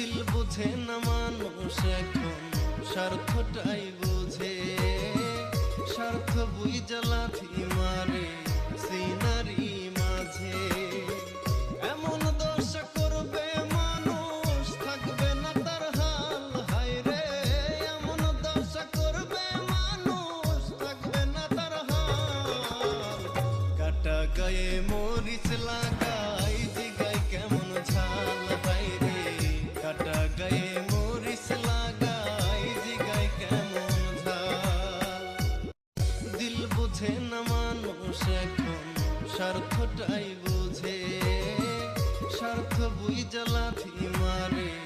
দিল বুঝে না মানুষ এখন। স্বার্থটাই বুঝে। স্বার্থ বুই জ্বালাথি মারে সিনারি মাঝে। এমন দশা করবে মানুষ, থাকবে না তার হাল। হায় রে, এমন দশা করবে মানুষ, থাকবে না তার হাল। কাটা গায়ে মরিচ লাগ বোঝে না মানুষ এখন। স্বার্থটাই বোঝে। স্বার্থ বুঝা লাথি মারে।